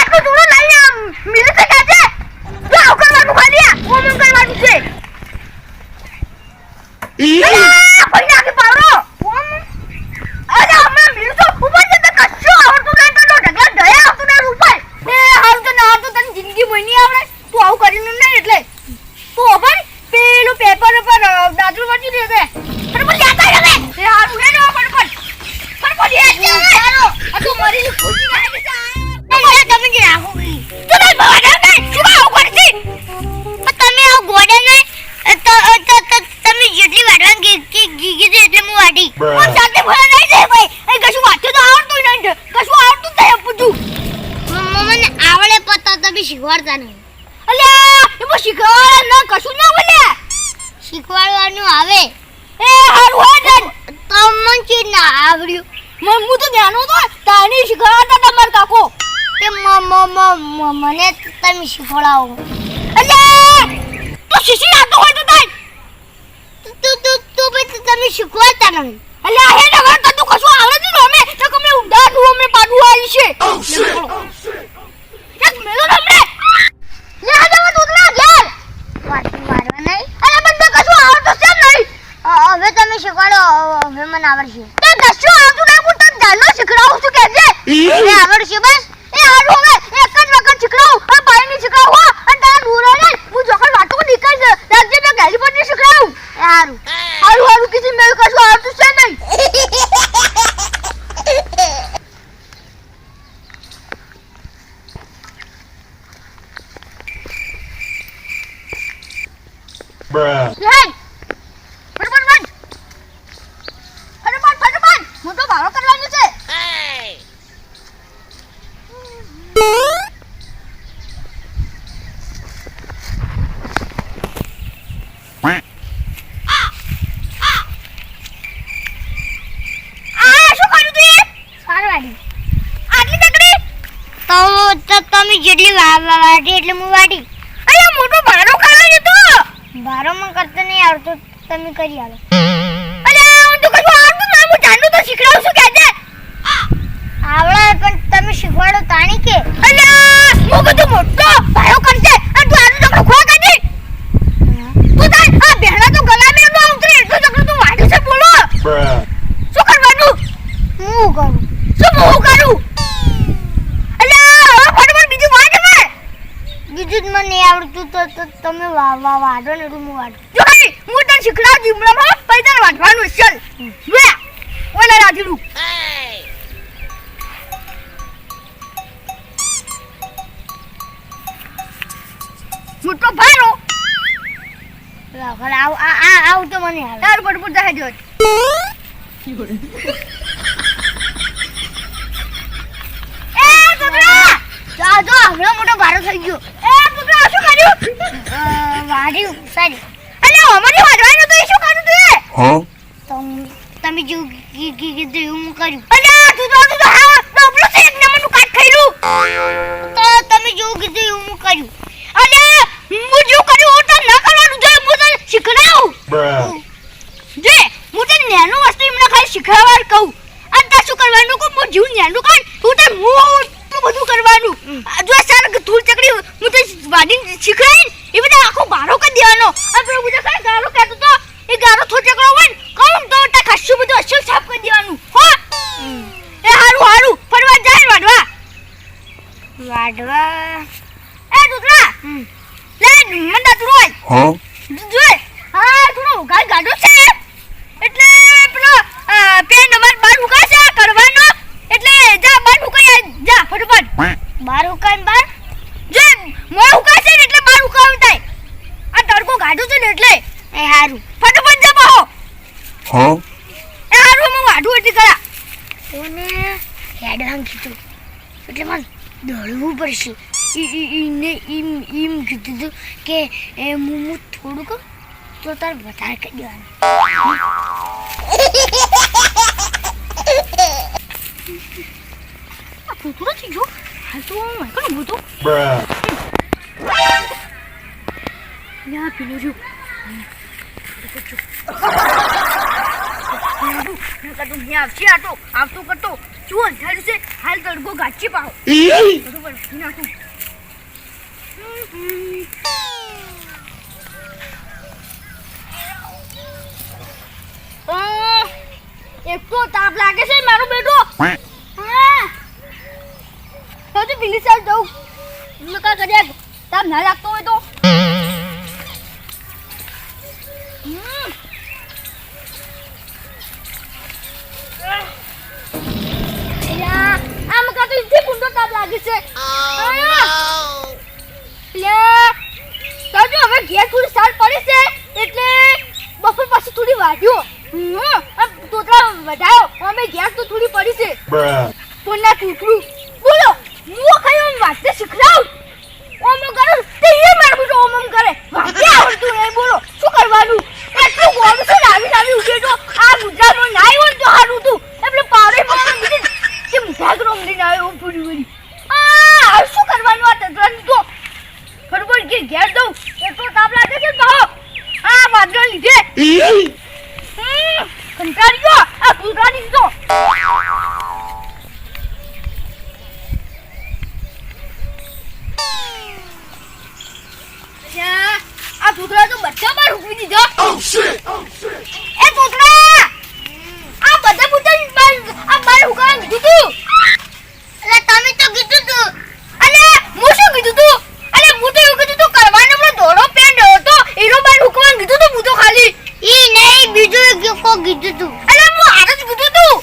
આટલું ધૂળું લઈને આમ મિલી તો જાજે. જો આવું કરવાનું ખાલી ઓમ કરવાનું છે. શીખવાડવાનું આવે? એ હારું હોય ને ના આવડ્યું. મન હું તો ધ્યાનો તો તાની શીખવાડતા તમાર કાકો. તે મ મ મ મને તમે શીખવાડાવો. અલ્યા તો શીશી આતો હોય તો તાઈ તું તું તું તમે શીખવાડતા નહીં. અલ્યા હે નગર તો તું કશું આવડે નહીં અમે તો કમે ઉડા નું અમને પાડું આવી છે Oh shit! એક મેલો નમરે લે આ જવા દૂધના ઘેર વાત મારવા નહીં અરે બંને કશું આવડતું છે નહીં અ, હવે તમે શીખવાડો અ, હવે મને આવડશે તે કશું આવતું નહીં હું તને જાનો શીખડાવું છું કે છે એ આવડશે બસ એ હારું હવે એક જ વખત શીખડાવું આ ભાઈ ની શીખડાવું હો અને તારા દૂર રહે હું જોકર વાટો નીકળ રાખજે મેં ગેલી પરની શીખડાવું એ હારું હારું હારું કીધી મેં કશું આવડતું છે નહીં Bruh. હેડ ફટાફટ બંધ ફટાફટ ફટાફટ હું તો ભાડો કરવાનું છે આ શું કર્યું તું એ સારવાડી આટલી તકડી તો તમે જેટલી વાટી એટલે હું વાટી અરે મોટો ભાડો ખાવા તો ભારો માં કરતો નહીં આવડતો. તમે કરી આવો. અરે હું તો કશું આવડતું ના. હું જાણું તો શીખડાવું છું કે છે આવડે પણ તમે શીખવાડો તાણી કે. અરે હું બધું મોટો ભાડો કરશે અને તું આનું તો ખોવા કાઢી તું તાર આ બેહડા તો ગલા મેં નો ઉતરે એટલું ચકડો તું વાડે છે બોલો Bruh. શું કરવાનું હું કરું શું હું કરું અલ્યા હવે ફટાફટ બીજું વાડ હવે બીજું જ મને નહીં આવડતું તો તો તમે વા વાડો ને હું વાડું જો હે હું તને શીખડાવ જીમડામાં પછી તને ચલ. લે ઓલા રાધીડું મોટો ભારો. આવ આ આ આવ તો મને આવે તાર પર પર જાય જો એ પુત્રા જા જો હમણાં મોટો ભારો થઈ ગયો. એ પુત્રા શું કર્યું? વાડ્યું સારી અલે અમારી વાડવાનું તો શું કર્યું તું એ? તમે જો ગી ગી ગી હું કર્યું. અલે તું તો તું તો હા છે એક નંબરનું કાટ ખાઈલું તો તમે જો કીધું એવું હું કર્યું. અલે હું જો કર્યું હું તો ન કરવાનું જોઈએ હું તને શીખડાવું. જે હું તને નેનું વસ્તુ એમને ખાલી શીખવાડવા કહું. અને તાર શું કરવાનું કહું? હું જીવ નેનું કાઢ હું તને હું બધું કરવાનું. જો સર ધૂળ ચકડી હું તો વાડી શીખડાવીને એ બધા આખો બારો કરી દેવાનો. અને પેલો બીજો ખાલી ગારો કહેતો તો એ ગારો થોચકડો હોય ને કહું તો તા ખાસું બધું અસલ સાફ કરી દેવાનું. હો? એ હારું હારું ફરવા જાય વાડવા. વાડવા? એ દૂધરા લે મંદા તું હોય. Huh? જોઈ હા થોડો ગાય ગાડો છે. એટલે પેલો પેન અમાર બાર ઉગા છે કરવાનો એટલે જા બાર ઉકાઈ જા ફટાફટ. બાર હુકાય બાર. જે મોય હુકાય છે એટલે બાર ઉકાવ થાય. આ તડકો ગાડો છે ને એટલે એ હારું. ફટાફટ જા બહો હો? એ હારું હું વાઢું એટલે કરા ઓને હેડવાન કીધું એટલે મન દોડવું પડશે. ઈ ઈ ઈને ઈમ ઈમ કીધું કે એ હું થોડુંક થોડું તો તાર વધારે કરી દેવાનું થોડું થઈ ગયો હાલ તો બધું Bruh. યા પેલું જો આવતો કરતો જુઓ અંધારું છે હાલ તડકો ગાચી પાડો બરોબર નાખું તો તાપ લાગે છે મારો બેટો. પેલી સાઈડ જવું મેં કા કર્યા તાપ ના લાગતો હોય તો? હમ. અલ્યા, આમ તો ઇથી પૂંડો તાપ લાગે છે? અલ્યા. તો જો હવે ઘેર થોડી સાર પડી છે એટલે બપોર પછી થોડી આમ તોતરા વધાયો. અમે ગેસ તો થોડી પડી છે. Bruh. પોના હું ખાઈ આમ વાતે શીખડાવ. ઓમ કરો તે એ માર બેટો ઓમ ઓમ કરે. વાતે આવડતું નહીં બોલો. શું કરવાનું? એટલું છે લાવી લાવી ઉઠે તો આ ગુજરાતમાં ના આવ્યો તો હારું તું એટલે પાવડે પાવડે બીજી કે લઈને આવ્યો હું પૂરી પૂરી આ શું કરવાનું આ તદ્રાની તો? બરોબર કે ઘેર દઉં? એટલો તાપ લાગે છે તો આ વાદળા લીધે. કંટાળ્યો આ કૂતરાની તો અલ્યા, આ કૂતરા તો બધા બાર ઉકળી દીધો Oh shit! Oh shit! એ કૂતરા આ બધા કૂતરા બાર આ બાર ઉકળવા કીધું તું અલે તમે તો કીધું તું અલે હું શું કીધું તું અલે હું તો એવું કીધું તું કરવાનો પેલો ધોળો પેન્ટ હતો એનો બાર ઉકળવા કીધું તું હું તો ખાલી ઈ નહીં બીજું કો કીધું તું અલે હું આજ જ કીધું તું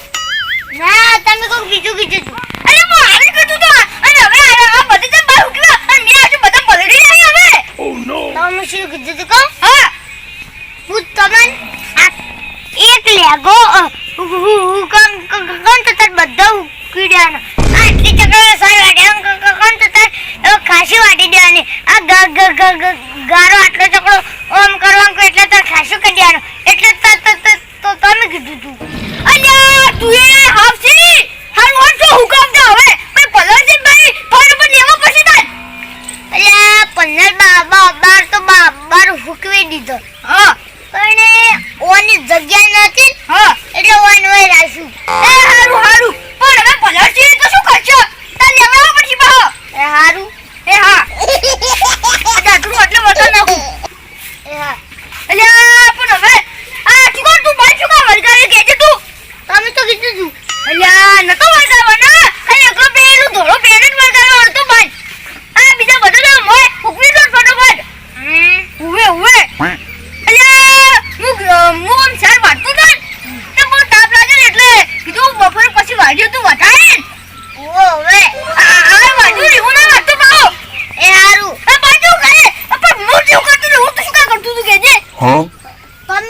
ના તમે કો બીજું કીધું તું અલે હું આજ જ કીધું તું અને હવે આ આ બધા તો બાર ઉકળવા અને મેં આજે બધા પલળી આવી હવે Oh no! તમે શું કીધું તું કહો હા હું તમને આ એક લેગો હુકમ કોણ તો તાર બધા કીડ્યાનો આ આટલી ચક્કર સારી વાડ્યા કોણ તો તાર એવો ખાસી વાટી દેવાની આ ગ ગ ગ ગ ગારો આટલો ચકડો ઓમ કરવાનું કહે ખાસું કરી દેવાનો એટલે ત તમે કીધું તું. અલ્યા તું એ હાફસી હાલ વોટ તો હુકમ દે હવે. પણ પલવજી ભાઈ ફોન પર લેવો પછી તાર અલ્યા પંદર બાબા બાર તો બાર હુકવી દીધો. હા. પણ ઓની જગ્યા નથી હા. એટલે ઓન ઓય રાખ્યું એ હારું હારું પણ હવે પલરજી તો શું કરશો તાર લેવડાવવા પડશે બા એ હારું એ હા આ દાદરું એટલે વટો નાખું એ હા અલ્યા પણ હવે આ ચુકા તું ભાઈ ચુકા વળગાવે કેજે તું તમે તો કીધું તું અલ્યા નતો વળગાવવાનો ખાલી એકલો પેલું ધોળો પેન જ વળગાવવાનો હતો ભાઈ આ બીજા બધા તો મોય ઉકળી દો ફટાફટ ઉવે ઉવે Quack. અલ્યા હું ગ- હું આમ સાર વાટતો તો ને તે બહુ તાપ લાગે ને એટલે કીધું બપોરે પછી વાગ્યો તું વધારે ને ઓવે આ આ વાગ્યું ને હું ના વાટતો પાહો એ હારું આ બાજુ કરે આ પણ હું જેવું કરતો ને હું તો શું કામ કરતું તું કેજે Huh?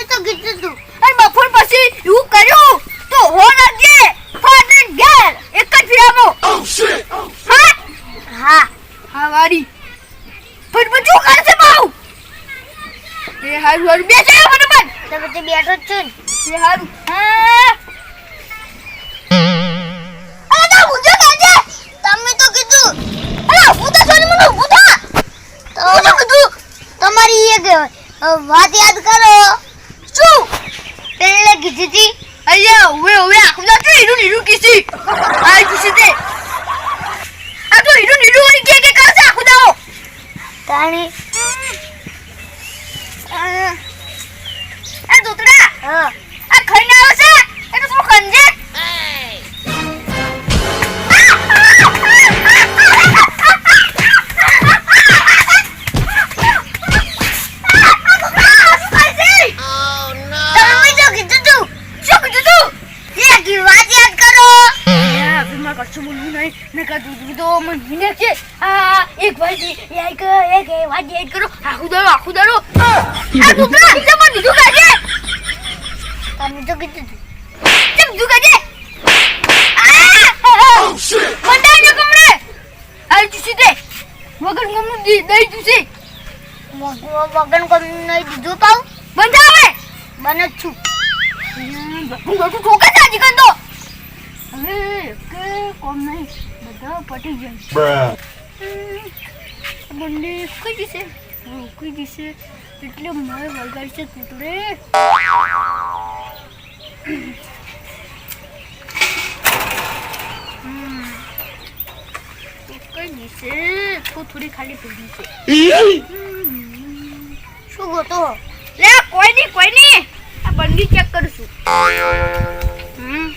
તમે તો કીધું તું. અને બપોર પછી એવું કર્યું તો હો લાગજે ફાધર ઘેર. એક જ ફિરામો Oh shit! Oh હા. હા. હા વારી. પણ બધું કરશે બાઉ? એ હારું હારું. બેસે ફટાફટ તમે તે બેઠો જ ને. એ હારું. હા. અરે તો ઊંધો કાજે તમે તો કીધું. અરે હું તો સોની મને ઊભું તો તો કીધું. તમારી એક વાત યાદ કરો શું પેલે કીધી હતી અલ્યા હવે હવે આખું તો હીરું નીરું કીધી આ કીધી તે આ તો હીરું નીરું વાળી કે કે કરશે આખું દાવો તાણી એ દૂતરા હા. કશું બોલવું નહીં. ને કા દૂધ તો મને છે. આ એક ભાઈ એક એક વાત યાદ કરો. આખું દાડો આખું દાડો. આ દૂધરા જમા દીધું કાજે તમે તો કીધું તું. કેમ દીધું કાજે! મંડાઈ ને કમરે. આ જુસી દે વગર ગમનું દઈ જુસી વગર ગમનું નહીં દીધું પાઉ બંધાવે બને છું. હું બધું ઠોકે છે હજી કંદો હવે કે કોમ નહીં બધા પટી જાય. બંને કઈ જશે. કઈ જશે એટલે મારે વગાડશે કઈ જશે? તો થોડી ખાલી પડી છે શું હતો લે કોઈ નહીં કોઈ નહીં. આ બંડી ચેક કરશું હમ.